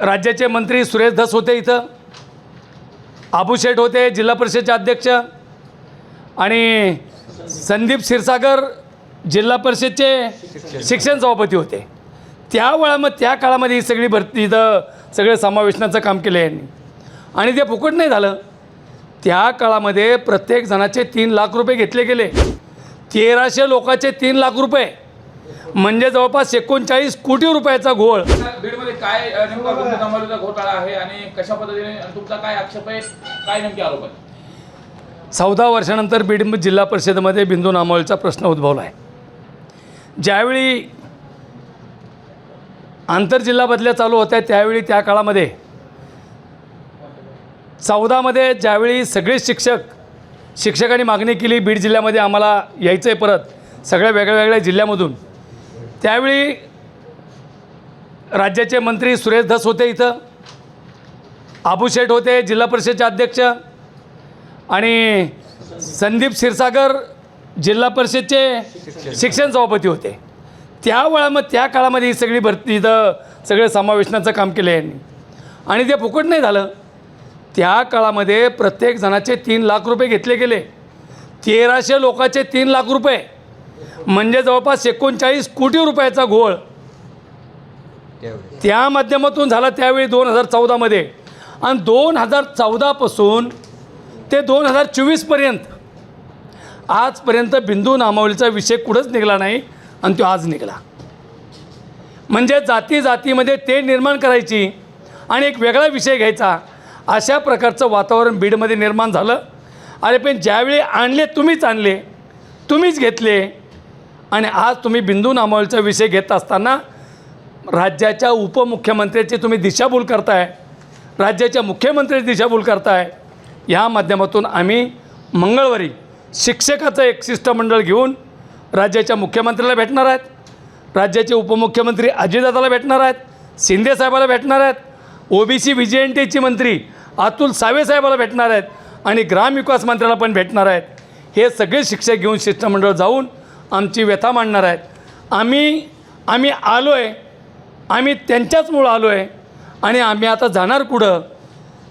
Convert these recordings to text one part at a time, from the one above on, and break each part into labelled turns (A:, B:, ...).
A: राज्याचे मंत्री सुरेश धस होते इथं. आबूशेठ होते जिल्हा परिषदेचे अध्यक्ष. आणि संदीप क्षीरसागर जिल्हा परिषदचे शिक्षण सभापती होते. त्यावेळा मग त्या काळामध्ये ही सगळी भरती इथं सगळे समावेशनाचं काम केलं यांनी. आणि ते फुकट नाही झालं. त्या काळामध्ये प्रत्येक जणाचे तीन लाख रुपये घेतले गेले. तेराशे लोकाचे तीन लाख रुपये. म्हणजे जवळपास एकोणचाळीस कोटी रुपयाचा घोळ.
B: बीडमध्ये काय नेमका घोटाळा आहे आणि कशा पद्धतीने आणि तुमचा काय आक्षेप आहे? काय नेमके आरोप आहे
A: चौदा वर्षानंतर बीड जिल्हा परिषदेमध्ये बिंदू नामावलीचा प्रश्न उद्भवला आहे. ज्यावेळी आंतरजिल्हा बदल्या चालू होत्या त्यावेळी त्या काळामध्ये चौदामध्ये ज्यावेळी सगळे शिक्षक शिक्षकांनी मागणी केली बीड जिल्ह्यामध्ये आम्हाला यायचं आहे परत सगळ्या वेगळ्या वेगळ्या जिल्ह्यामधून त्यावेळी राज्याचे मंत्री सुरेश धस होते इथं. आबू शेठ होते जिल्हा परिषदेचे अध्यक्ष आणि संदीप क्षीरसागर जिल्हा परिषदचे शिक्षण सभापती होते. त्यावेळा मग त्या काळामध्ये ही सगळी भरती इथं सगळे समावेशनाचं काम केलं यांनी. आणि ते फुकट नाही झालं. त्या काळामध्ये प्रत्येक जणाचे तीन लाख रुपये घेतले गेले. तेराशे लोकाचे तीन लाख रुपये. म्हणजे जवळपास एकोणचाळीस कोटी रुपयाचा घोळ. त्या माध्यमातून झाला त्यावेळी दोन हजार चौदामध्ये. आणि दोन हजार चौदापासून ते दोन हजार चोवीसपर्यंत. आजपर्यंत बिंदू नामावलीचा विषय कुठंच निघाला नाही आणि तो आज निघाला. म्हणजे जाती जातीमध्ये ते निर्माण करायची आणि एक वेगळा विषय घ्यायचा. अशा प्रकारचं वातावरण बीडमध्ये निर्माण झालं. अरे पण ज्यावेळी आणले तुम्हीच आणले. तुम्हीच घेतले. आणि आज तुम्ही बिंदू नामावलीचा विषय घेत असताना राज्याच्या उपमुख्यमंत्र्याची तुम्ही दिशाभूल करताय राज्याच्या मुख्यमंत्र्याची दिशाभूल करताय या माध्यमातून आम्ही मंगळवारी शिक्षकाचं एक शिष्टमंडळ घेऊन राज्याच्या मुख्यमंत्र्याला भेटणार आहेत राज्याचे उपमुख्यमंत्री अजितदादाला भेटणार आहेत शिंदे साहेबाला भेटणार आहेत ओबीसी व्ही जी एन टीची मंत्री अतुल सावे साहेबाला भेटणार आहेत आणि ग्रामविकास मंत्र्याला पण भेटणार आहेत. हे सगळे शिक्षक घेऊन शिष्टमंडळ जाऊन आमची व्यथा मांडणार आहेत. आम्ही आम्ही आलो आहे आम्ही त्यांच्याचमुळं आलो आहे आणि आम्ही आता जाणार कुठं?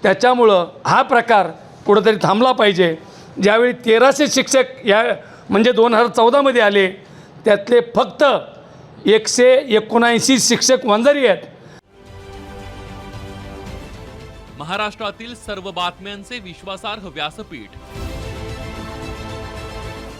A: त्याच्यामुळं हा प्रकार कुठंतरी थांबला पाहिजे. ज्यावेळी तेराशे शिक्षक या म्हणजे दोन हजार चौदामध्ये आले त्यातले फक्त एकशे एकोणऐंशी शिक्षक वंजारी आहेत.
C: महाराष्ट्रातील सर्व बातम्यांचे विश्वासार्ह व्यासपीठ.